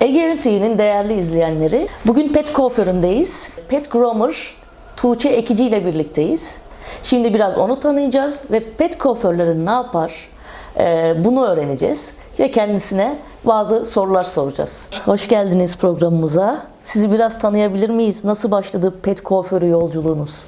Ege TV'nin değerli izleyenleri, bugün pet kuaföründeyiz. Pet groomer Tuğçe Ekici ile birlikteyiz. Şimdi biraz onu tanıyacağız ve pet kuaförleri ne yapar Ee, bunu öğreneceğiz ve kendisine bazı sorular soracağız. Hoş geldiniz programımıza. Sizi biraz tanıyabilir miyiz? Nasıl başladı pet kuaförü yolculuğunuz?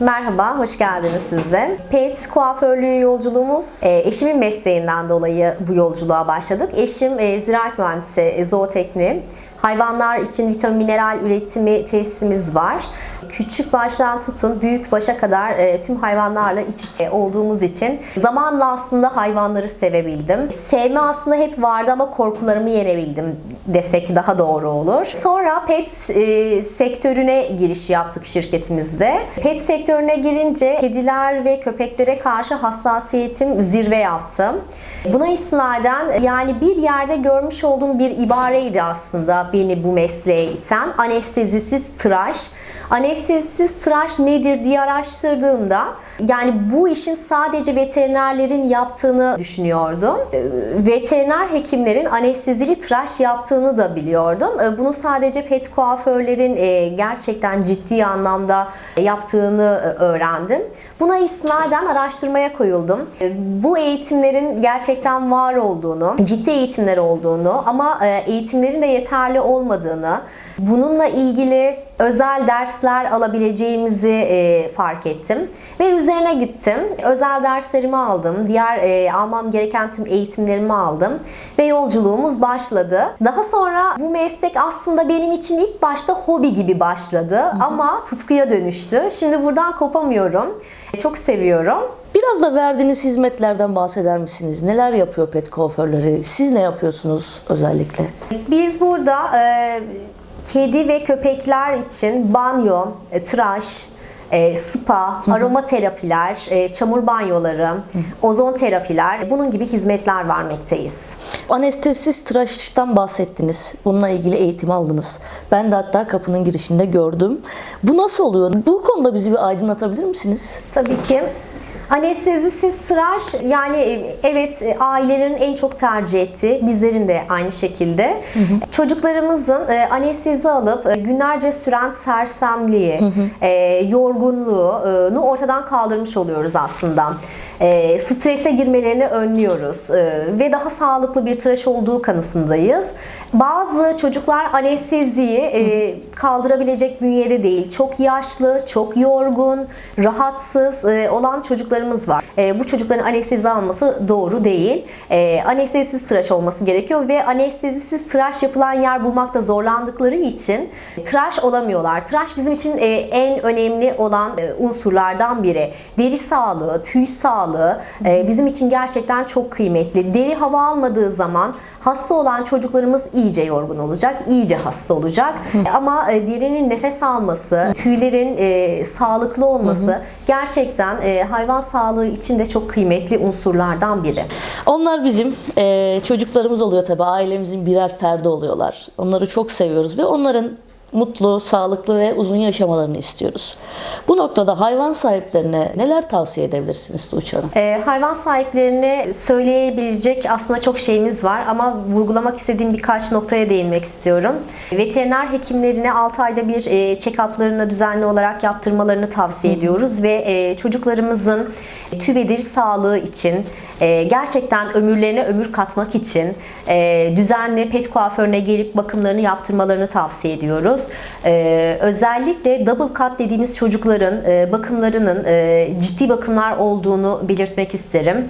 Merhaba, hoş geldiniz siz de. Pet kuaförlüğü yolculuğumuz e, eşimin mesleğinden dolayı bu yolculuğa başladık. Eşim e, ziraat mühendisi, e. Hayvanlar için vitamin mineral üretimi tesisimiz var. Küçük baştan tutun büyük başa kadar e, tüm hayvanlarla iç içe olduğumuz için zamanla aslında hayvanları sevebildim. Sevme aslında hep vardı ama korkularımı yenebildim desek daha doğru olur. Sonra pet e, sektörüne giriş yaptık şirketimizde. Pet sektörüne girince kediler ve köpeklere karşı hassasiyetim zirve yaptı. Buna isnaden yani bir yerde görmüş olduğum bir ibareydi aslında beni bu mesleğe iten. Anestezisiz tıraş. Anestezisiz tıraş nedir diye araştırdığımda yani bu işin sadece veterinerlerin yaptığını düşünüyordum. Ee, Veteriner hekimlerin anestezili tıraş yaptığını da biliyordum. Ee, Bunu sadece pet kuaförlerin e, gerçekten ciddi anlamda yaptığını e, öğrendim. Buna isnaden araştırmaya koyuldum. Ee, Bu eğitimlerin gerçekten var olduğunu, ciddi eğitimler olduğunu ama e, eğitimlerin de yeterli olmadığını, bununla ilgili özel dersler alabileceğimizi fark ettim ve üzerine gittim. Özel derslerimi aldım. Diğer e, almam gereken tüm eğitimlerimi aldım ve yolculuğumuz başladı. Daha sonra bu meslek aslında benim için ilk başta hobi gibi başladı ama tutkuya dönüştü. Şimdi buradan kopamıyorum. Çok seviyorum. Biraz da verdiğiniz hizmetlerden bahseder misiniz? Neler yapıyor pet kuaförleri? Siz ne yapıyorsunuz özellikle? Biz burada e, kedi ve köpekler için banyo, e, tıraş, e, spa, aromaterapiler, e, çamur banyoları, ozon terapiler bunun gibi hizmetler vermekteyiz. Anestezisiz tıraştan bahsettiniz. Bununla ilgili eğitim aldınız. Ben de hatta kapının girişinde gördüm. Bu nasıl oluyor? Bu konuda bizi bir aydınlatabilir misiniz? Tabii ki. Anestezisiz tıraş yani e, evet e, ailelerin en çok tercih ettiği bizlerin de aynı şekilde. Çocuklarımızın e, anestezi alıp günlerce süren sersemliği, e, yorgunluğunu ortadan kaldırmış oluyoruz aslında. E, strese girmelerini önlüyoruz e, ve daha sağlıklı bir tıraş olduğu kanısındayız. Bazı çocuklar anesteziyi e, kaldırabilecek bünyede değil. Çok yaşlı, çok yorgun, rahatsız e, olan çocuklarımız var. E, bu çocukların anestezi alması doğru değil. E, anestezisiz tıraş olması gerekiyor ve anestezisiz tıraş yapılan yer bulmakta zorlandıkları için tıraş olamıyorlar. Tıraş bizim için e, en önemli olan e, unsurlardan biri. Deri sağlığı, tüy sağlığı e, bizim için gerçekten çok kıymetli. Deri hava almadığı zaman hasta olan çocuklarımız iyice yorgun olacak, iyice hasta olacak. Ama e, derinin nefes alması, tüylerin e, sağlıklı olması gerçekten e, hayvan sağlığı için de çok kıymetli unsurlardan biri. Onlar bizim eee, çocuklarımız oluyor tabii. Ailemizin birer ferdi oluyorlar. Onları çok seviyoruz ve onların mutlu, sağlıklı ve uzun yaşamalarını istiyoruz. Bu noktada hayvan sahiplerine neler tavsiye edebilirsiniz Tuğçe Hanım? E, hayvan sahiplerine söyleyebilecek aslında çok şeyimiz var ama vurgulamak istediğim birkaç noktaya değinmek istiyorum. Veteriner hekimlerine 6 ayda bir e, check-up'larını düzenli olarak yaptırmalarını tavsiye ediyoruz ve e, çocuklarımızın deri sağlığı için e, gerçekten ömürlerine ömür katmak için e, düzenli pet kuaförüne gelip bakımlarını yaptırmalarını tavsiye ediyoruz. E, özellikle double cut dediğimiz çocukların bakımlarının ciddi bakımlar olduğunu belirtmek isterim.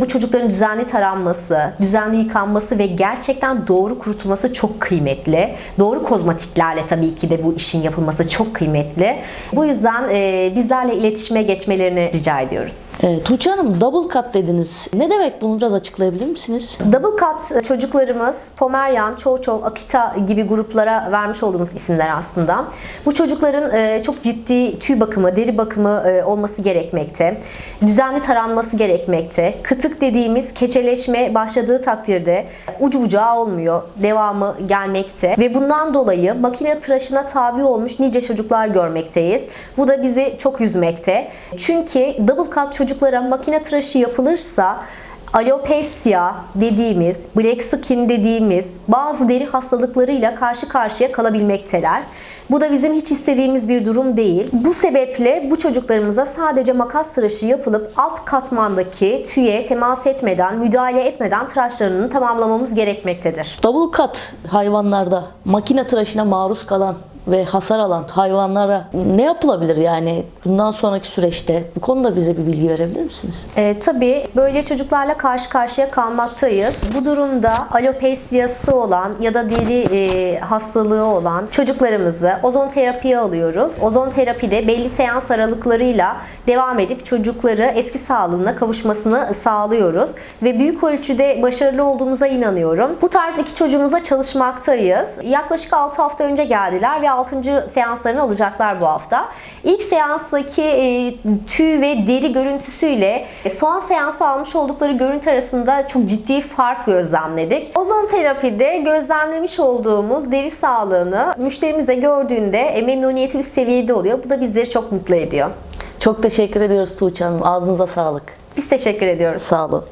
Bu çocukların düzenli taranması, düzenli yıkanması ve gerçekten doğru kurutulması çok kıymetli. Doğru kozmetiklerle tabii ki de bu işin yapılması çok kıymetli. Bu yüzden bizlerle iletişime geçmelerini rica ediyoruz. Ee, Tuğçe Hanım double cut dediniz. Ne demek bunu biraz açıklayabilir misiniz? Double cut çocuklarımız Pomeryan, Chow Chow, Akita gibi gruplara vermiş olduğumuz isimler aslında. Bu çocukların e, çok ciddi tüy bakımı, deri bakımı e, olması gerekmekte. Düzenli taranması gerekmekte. Kıtık dediğimiz keçeleşme başladığı takdirde ucu bucağı olmuyor. Devamı gelmekte. Ve bundan dolayı makine tıraşına tabi olmuş nice çocuklar görmekteyiz. Bu da bizi çok üzmekte. Çünkü double cut çocuklara makine tıraşı yapılırsa alopecia dediğimiz, black skin dediğimiz bazı deri hastalıklarıyla karşı karşıya kalabilmekteler. Bu da bizim hiç istediğimiz bir durum değil. Bu sebeple bu çocuklarımıza sadece makas tıraşı yapılıp alt katmandaki tüye temas etmeden, müdahale etmeden tıraşlarını tamamlamamız gerekmektedir. Double cut hayvanlarda makine tıraşına maruz kalan ve hasar alan hayvanlara ne yapılabilir yani bundan sonraki süreçte? Bu konuda bize bir bilgi verebilir misiniz? E, tabii böyle çocuklarla karşı karşıya kalmaktayız. Bu durumda alopesiyası olan ya da deri e, hastalığı olan çocuklarımızı ozon terapiye alıyoruz. Ozon terapide belli seans aralıklarıyla devam edip çocukları eski sağlığına kavuşmasını sağlıyoruz. Ve büyük ölçüde başarılı olduğumuza inanıyorum. Bu tarz iki çocuğumuza çalışmaktayız. Yaklaşık 6 hafta önce geldiler ve 6. seanslarını alacaklar bu hafta. İlk seanstaki e, tüy ve deri görüntüsüyle e, son seansı almış oldukları görüntü arasında çok ciddi fark gözlemledik. Ozon terapide gözlemlemiş olduğumuz deri sağlığını müşterimiz de gördüğünde e, memnuniyeti üst seviyede oluyor. Bu da bizleri çok mutlu ediyor. Çok teşekkür ediyoruz Tuğçe Hanım. Ağzınıza sağlık. Biz teşekkür ediyoruz. Sağ olun.